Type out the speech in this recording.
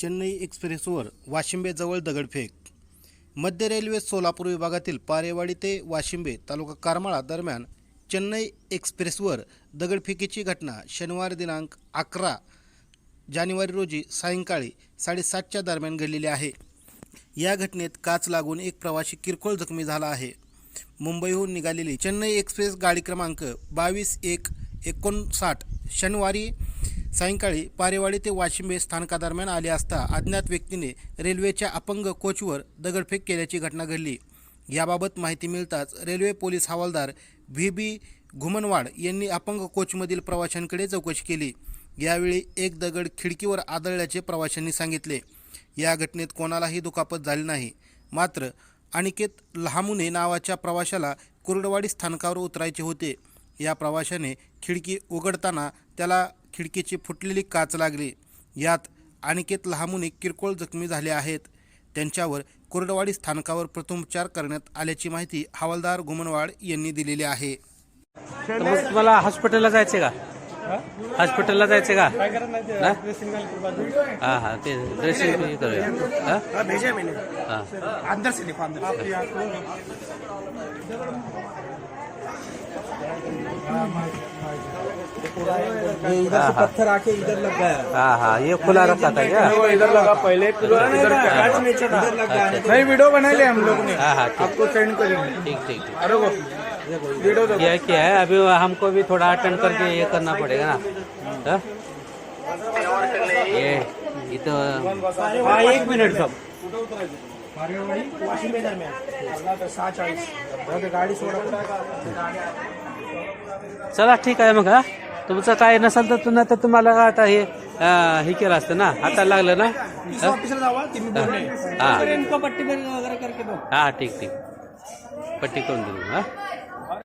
चेन्नई एक्सप्रेसवर वाशिंबेजवळ दगडफेक. मध्य रेल्वे सोलापूर विभागातील पारेवाडी ते वाशिंबे तालुका करमाळा दरम्यान चेन्नई एक्सप्रेसवर दगडफेकीची घटना शनिवार दिनांक अकरा जानेवारी रोजी सायंकाळी साडेसातच्या दरम्यान घडलेली आहे. या घटनेत काच लागून एक प्रवासी किरकोळ जखमी झाला आहे. मुंबईहून निघालेली चेन्नई एक्सप्रेस गाडी क्रमांक बावीस एक एकोणसाठ शनिवारी सायंकाळी पारेवाडी ते वाशिंबे स्थानकादरम्यान आले असता अज्ञात व्यक्तीने रेल्वेच्या अपंग कोचवर दगडफेक केल्याची घटना घडली. याबाबत माहिती मिळताच रेल्वे पोलीस हवालदार व्ही. बी. घुमनवाड यांनी अपंग कोचमधील प्रवाशांकडे चौकशी केली. यावेळी एक दगड खिडकीवर आदळल्याचे प्रवाशांनी सांगितले. या घटनेत कोणालाही दुखापत झाली नाही. मात्र अनिकेत लहामुने नावाच्या प्रवाशाला कुर्डवाडी स्थानकावर उतरायचे होते. या प्रवाशाने खिडकी उघडताना त्याला खिडकीची फुटलेली काच लागली. यात अनिकेत लहामुने किरकोळ जखमी झाले आहेत. त्यांच्यावर कुर्डवाडी स्थानकावर प्रथमोपचार करण्यात आल्याची माहिती हवालदार घुमनवाड यांनी दिलेली आहे. तुम्हाला हॉस्पिटलला जायचे का? हॉस्पिटलला जायचे का? हा? हा हा ते ड्रेसिंग करूया हा? हाँ हा अंदर से देखो अंदर आप ये इधर से पत्थर आके इधर लग गया। हा हा ये खुला रखा था क्या? इधर लगा पहले इधर नहीं वीडियो बना लिया हम लोग ने। हाँ हाँ आपको सेंड करेंगे। ठीक ठीक ठीक। अरे वीडियो देखो ये क्या है? अभी हमको भी थोड़ा अटेंड करके ये करना पड़ेगा ना। ये इथं हाँ एक मिनट सब। चला ठीक आहे मग हा तुमचं काय नसेल तर तुला तर तुम्हाला आता हे अं, हे केलं असतं ना हाताला लागलं ना? हा? ऑफिसर जावा तुम्ही बोलणे हा. इनको पट्टी वगैरे करके दो हा ठीक ठीक. पट्टी करून देऊ हा?